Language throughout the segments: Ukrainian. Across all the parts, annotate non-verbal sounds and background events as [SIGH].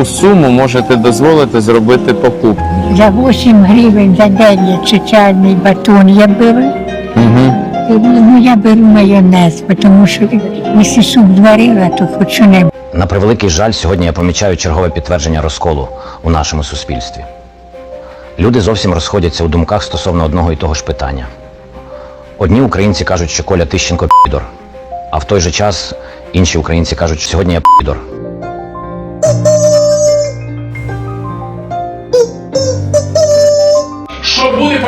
яку суму можете дозволити зробити покупку? За 8 гривень за день є чечальний батон я беру. Угу. Ну, я беру майонез, тому що якщо суп зварила, то хочу не На превеликий жаль, сьогодні я помічаю чергове підтвердження розколу у нашому суспільстві. Люди зовсім розходяться у думках стосовно одного і того ж питання. Одні українці кажуть, що Коля Тищенко підор, а в той же час інші українці кажуть, що сьогодні я підор.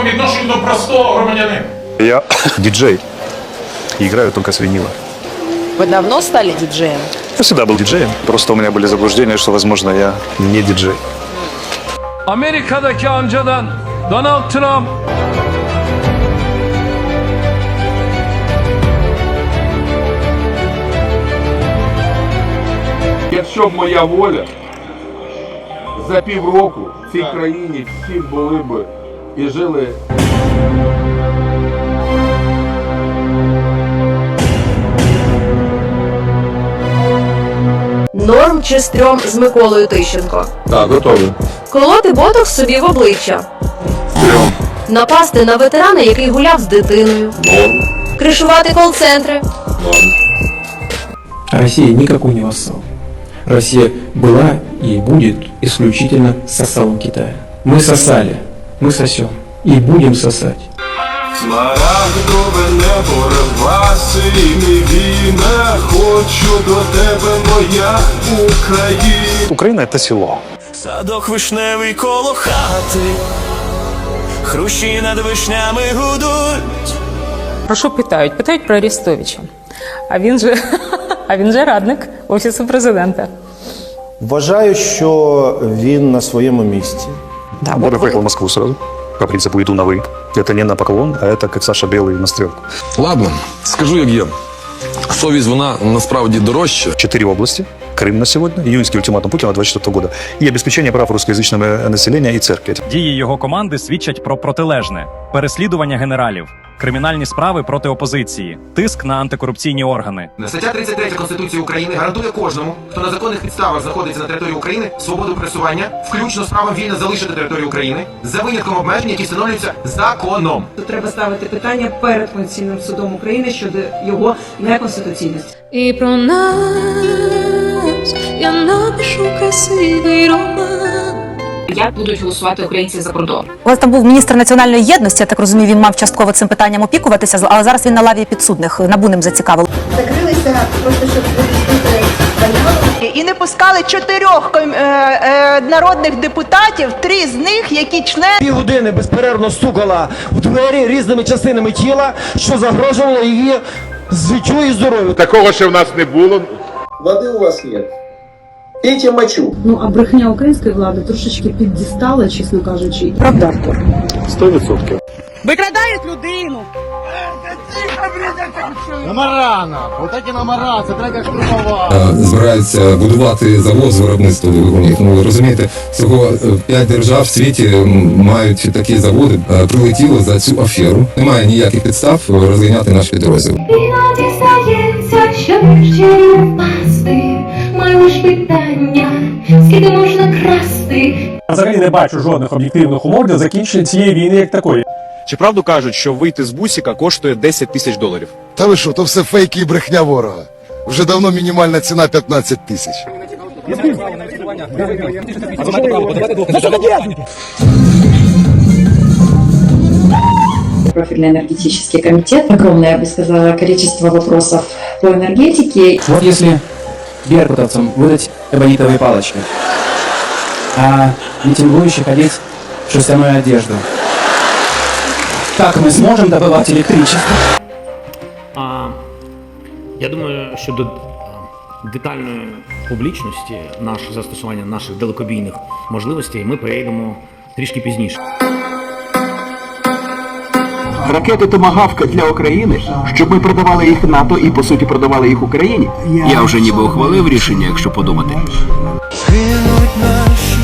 по відношенню до простого громадянина? Я [COUGHS] диджей. И играю только с винила. Вы давно стали диджеем? Я всегда был диджеем. Просто у меня были заблуждения, что, возможно, я не диджей. Amerika'daki amcadan Donald Trump Якщо б моя воля, за півроку в цій країні всі були б і жили Норм чи стрьом з Миколою Тищенко. Так, готові. Колоти ботокс собі в обличчя. Стрьом. Напасти на ветерана, який гуляв з дитиною. Норм. Кришувати кол-центри. Норм. Россия никакой не вассал. Россия была и будет исключительно сосалом Китая. Мы сосали, мы сосем и будем сосать. Смарагдове небо реваси не війна, хочу до тебе, моя Україна. Украина — это село. Садок вишневий коло хати, хрущі над вишнями гудуть. Про що питають? Питають про Арестовича. А він же, [LAUGHS] а він же радник Офісу президента. Вважаю, що він на своєму місці. Да, Вот я поехал в Москву сразу. По принципу иду на «вы». Это не на поклон, а это как Саша Белый на стрелку. Ладно, скажу як є. Совість вона насправді дорожча. Четыре области. Крым на сегодня, июньский ультиматум Путина 24 года и обеспечение прав русскоязычного населения и церкви. Дії його команди свідчать про протилежне: переслідування генералів, кримінальні справи проти опозиції, тиск на антикорупційні органи. Стаття 33 Конституції України гарантує кожному, хто на законних підставах знаходиться на території України, свободу пересування, включно з правом вільно залишити територію України, за винятком обмежень, які встановлюються законом. Тут треба ставити питання перед Конституційним судом України щодо його неконституційності. І про нас я напишу красивий роман. Як будуть голосувати українці за кордон? У вас там був міністр національної єдності, я так розумію, він мав частково цим питанням опікуватися, але зараз він на лаві підсудних набу ним зацікавив. закрилися, просто щоб. І не пускали чотирьох е, народних депутатів, три з них, які члени Півгодини безперервно стукала в двері різними частинами тіла, що загрожувало її життю і здоров'ю. Такого ще в нас не було. Води у вас є. Пійте мочу. Ну а брехня української влади трошечки піддістала, чесно кажучи. Правда. 100%. Викрадають людину. Збираються будувати завод з виробництва двигунів. Ну ви розумієте, всього е, п'ять держав в світі мають такі заводи. Е, Прилетіло за цю аферу. Немає ніяких підстав е, розганяти наш підрозділ. Іноді здається, що вчері впасти. Маю лиш питання, скільки можна красти. Взагалі не бачу жодних об'єктивних умов для закінчення цієї війни як такої. Чи правду кажуть, що вийти з бусіка коштує 10 тисяч доларів? Та ви що, то все фейки і брехня ворога. Вже давно мінімальна ціна 15 тисяч. Профильный энергетический комитет. Огромное, я бы сказала, количество вопросов по энергетике. Вот если беркутовцам выдать эбонитовые палочки, а митингующих одеть в шерстяную одежду, как мы сможем добывать электричество? А, я думаю, щодо детальної публічності наш застосування наших далекобійних можливостей ми перейдемо трішки пізніше. Ракети Томагавка для України, щоб ми продавали їх НАТО і по суті продавали їх Україні. Я вже ніби ухвалив рішення, якщо подумати. Гинуть наші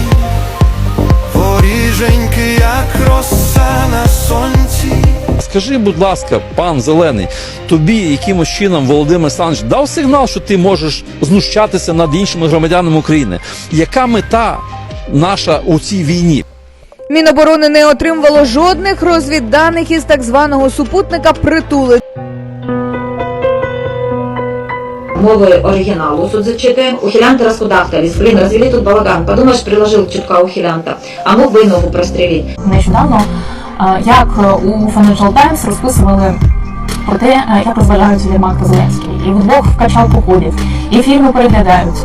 воріженьки, як роса на сонці. скажи, будь ласка, пан Зелений, тобі якимось чином Володимир Олександрович дав сигнал, що ти можеш знущатися над іншими громадянами України. Яка мета наша у цій війні? Міноборони не отримувало жодних розвідданих із так званого супутника притули. Мовы оригиналу суд зачитаем. Ухилянты раскудахтались. Блин, развели тут балаган. Подумаешь, приложил чутка ухилянта. А мог бы и ногу прострелить. Нещодавно, е, як е, у Financial Times розписували про те, е, як розважаються Єрмак та Зеленський. І вдвох в качалку ходять, і фільми переглядають,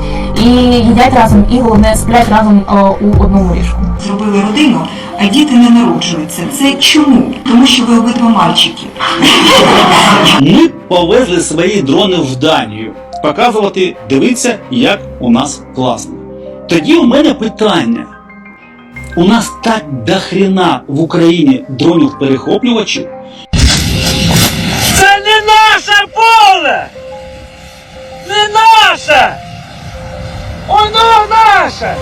і їдять разом, і головне сплять разом е, у одному ліжку. Зробили родину, а діти не народжуються. Це чому? Тому що ви обидва мальчики. Ми повезли свої дрони в Данію. Показувати, дивитися, як у нас класно. Тоді у мене питання. У нас так дохрена в Україні дронів перехоплювачів Це не наше поле! Не наше! Оно наше!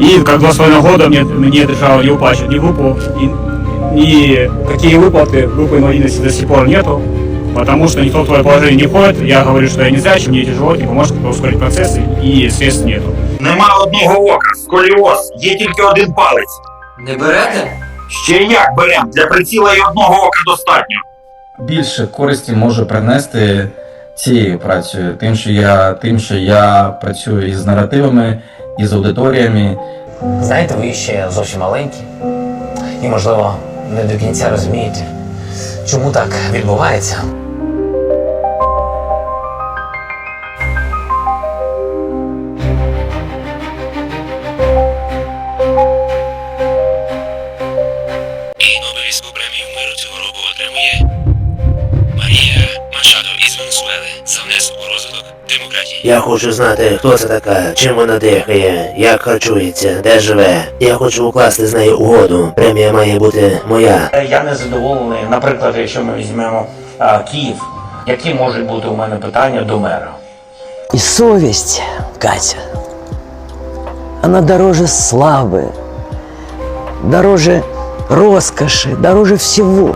И как два с половиной года мне, мне держал не выплачивать ни выпу, ни, ни какие выплаты, группы инвалидности до сих пор нету, потому что никто в твое положение не входит. Я говорю, что я не зрячий, мне тяжело, не поможет как-то ускорить процесс, и средств нету. Нема одного ока, сколіоз, є тільки один палець. Не берете? Ще як берем, для приціла і одного ока достатньо. Більше користі можу принести цією працею, тим, що я, тим, що я працюю із наративами, із аудиторіями, Знаєте, ви ще зовсім маленькі і, можливо, не до кінця розумієте, чому так відбувається. Я хочу знати, хто це така, чим вона дихає, як харчується, де живе. Я хочу укласти з нею угоду. Премія має бути моя. Я не задоволений, наприклад, якщо ми візьмемо а, Київ, які можуть бути у мене питання до мера? И совесть, Катя, она дороже славы, дороже роскоши, дороже всего.